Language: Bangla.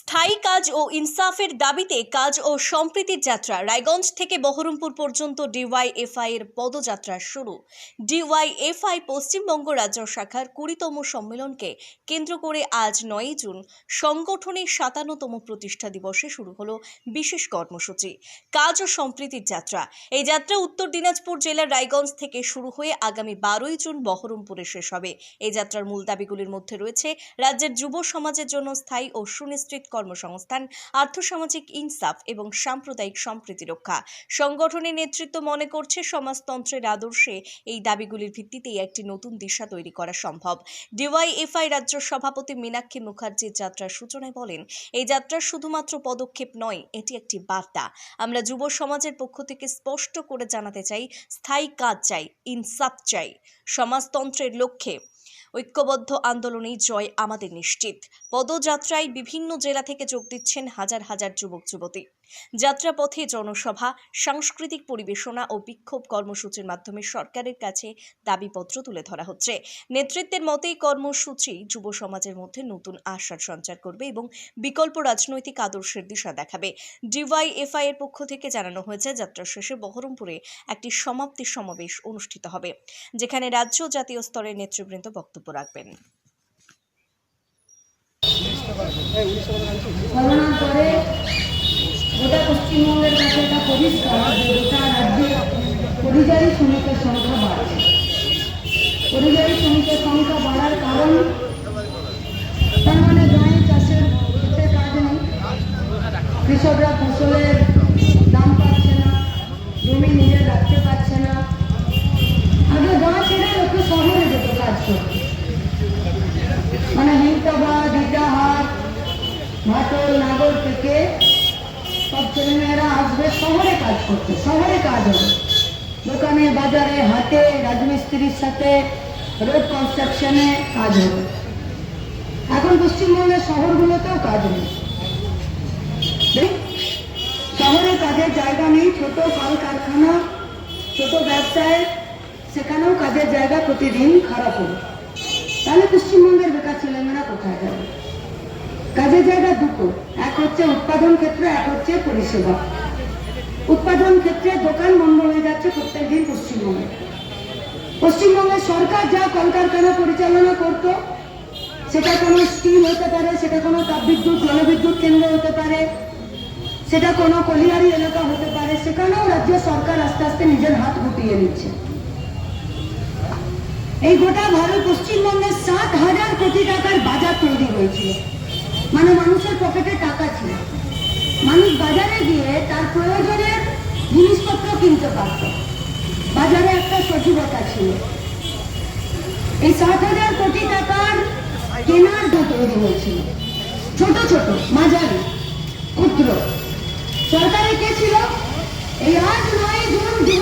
স্থায়ী কাজ ও ইনসাফের দাবিতে কাজ ও সম্প্রীতির যাত্রা রায়গঞ্জ থেকে বহরমপুর পর্যন্ত ডিওয়াইএফআই এর পদযাত্রা শুরু। ডিওয়াইএফআই পশ্চিমবঙ্গ রাজ্য শাখার কুড়িতম সম্মেলনকে কেন্দ্র করে আজ নয়ই জুন সংগঠনের সাতান্নতম প্রতিষ্ঠা দিবসে শুরু হলো বিশেষ কর্মসূচি। কাজ ও সম্প্রীতির যাত্রা। এই যাত্রা উত্তর দিনাজপুর জেলার রায়গঞ্জ থেকে শুরু হয়ে আগামী বারোই জুন বহরমপুরে শেষ হবে। এই যাত্রার মূল দাবিগুলির মধ্যে রয়েছে রাজ্যের যুব সমাজের জন্য স্থায়ী ও সুনিশ্চিত কর্মসংস্থান আর্থসামাজিক ইনসাফ এবং সাম্প্রদায়িক সম্প্রীতি রক্ষা। সংগঠনের নেতৃত্ব মনে করছে সমাজতন্ত্রের আদর্শে এই দাবিগুলির ভিত্তিতেই একটি নতুন দিশা তৈরি করা সম্ভব। ডিওয়াইএফআই রাজ্য সভাপতি মীনাক্ষী মুখার্জির যাত্রার সূচনায় বলেন, এই যাত্রা শুধুমাত্র পদক্ষেপ নয়, এটি একটি বার্তা। আমরা যুব সমাজের পক্ষ থেকে স্পষ্ট করে জানাতে চাই, স্থায়ী কাজ চাই, ইনসাফ চাই। সমাজতন্ত্রের লক্ষ্যে ঐক্যবদ্ধ আন্দোলনেই জয় আমাদের নিশ্চিত। পদযাত্রায় বিভিন্ন জেলা থেকে যোগ দিচ্ছেন হাজার হাজার যুবক যুবতী যাত্রাপথে জনসভা, সাংস্কৃতিক পরিবেশনা ও বিক্ষোভ কর্মসূচির মাধ্যমে সরকারের কাছে দাবিপত্র তুলে ধরা হচ্ছে। নেতৃত্বের মতেই কর্মসূচি যুব সমাজের মধ্যে নতুন আশার সঞ্চার করবে এবং বিকল্প রাজনৈতিক আদর্শের দিশা দেখাবে। ডিওয়াইএফআই এর পক্ষ থেকে জানানো হয়েছে, যাত্রা শেষে বহরমপুরে একটি সমাপ্তি সমাবেশ অনুষ্ঠিত হবে, যেখানে রাজ্য জাতীয় স্তরের নেতৃবৃন্দ বক্তব্য রাখবেন। পরিযায়ী শ্রমিকের সংখ্যা বাড়ছে পরিযায়ী শ্রমিকের সংখ্যা বাড়ার কারণ তার মানে গায়ে চাষের কাজ নেই কৃষকরা ফসলের দাম পাচ্ছে না জমি নিজে রাখতে পারছে না আগে গাঁ ছেড়ে লোকে শহরে যেত কাজ করতে মানে হিংসাবাদ থেকে সব ছেলেমেয়েরা আসবে, শহরে কাজ করতে, শহরে কাজ হবে। দোকানে, বাজারে, হাটে, রাজমিস্ত্রির সাথে, রোড কনস্ট্রাকশনে কাজ হবে। এখন পশ্চিমবঙ্গের শহরগুলোতেও কাজ নেই। শহরে কাজের জায়গা নেই, ছোট কল কারখানা ছোট ব্যবসায়, সেখানেও কাজের জায়গা প্রতিদিন খারাপ হবে। তাহলে পশ্চিমবঙ্গের বেকার ছেলেমেয়েরা কোথায় যাবে? কাজের জায়গা দুটো। এক হচ্ছে উৎপাদন ক্ষেত্র, এক হচ্ছে পরিষেবা। উৎপাদন ক্ষেত্রে দোকান বন্ধ হয়ে যাচ্ছে প্রত্যেক দিন পশ্চিমবঙ্গে। পশ্চিমবঙ্গের সরকার যা কলকারখানা পরিচালনা করত, সেটা কোনো স্কিম হতে পারে, সেটা কোনো তাপবিদ্যুৎ, জলবিদ্যুৎ কেন্দ্র হতে পারে, সেটা কোনো কলিয়ারি এলাকা হতে পারে, সেখানেও রাজ্য সরকার আস্তে আস্তে নিজের হাত গুটিয়ে নিচ্ছে। এই গোটা ভারত পশ্চিমবঙ্গে সাত হাজার কোটি টাকার বাজার তৈরি হয়েছিল। মানে মানুষের পকেটে টাকা ছিল। মানুষ বাজারে গিয়ে তার প্রয়োজনের জিনিসপত্র কিনতে পারত। বাজারে একটা সচিবতা ছিল। এই সাত হাজার কোটি টাকার কেনার যা তৈরি হয়েছিল ছোট ছোট, মাঝারি, ক্ষুদ্র। সরকারে কে ছিল? এই আজ নয় জুন দু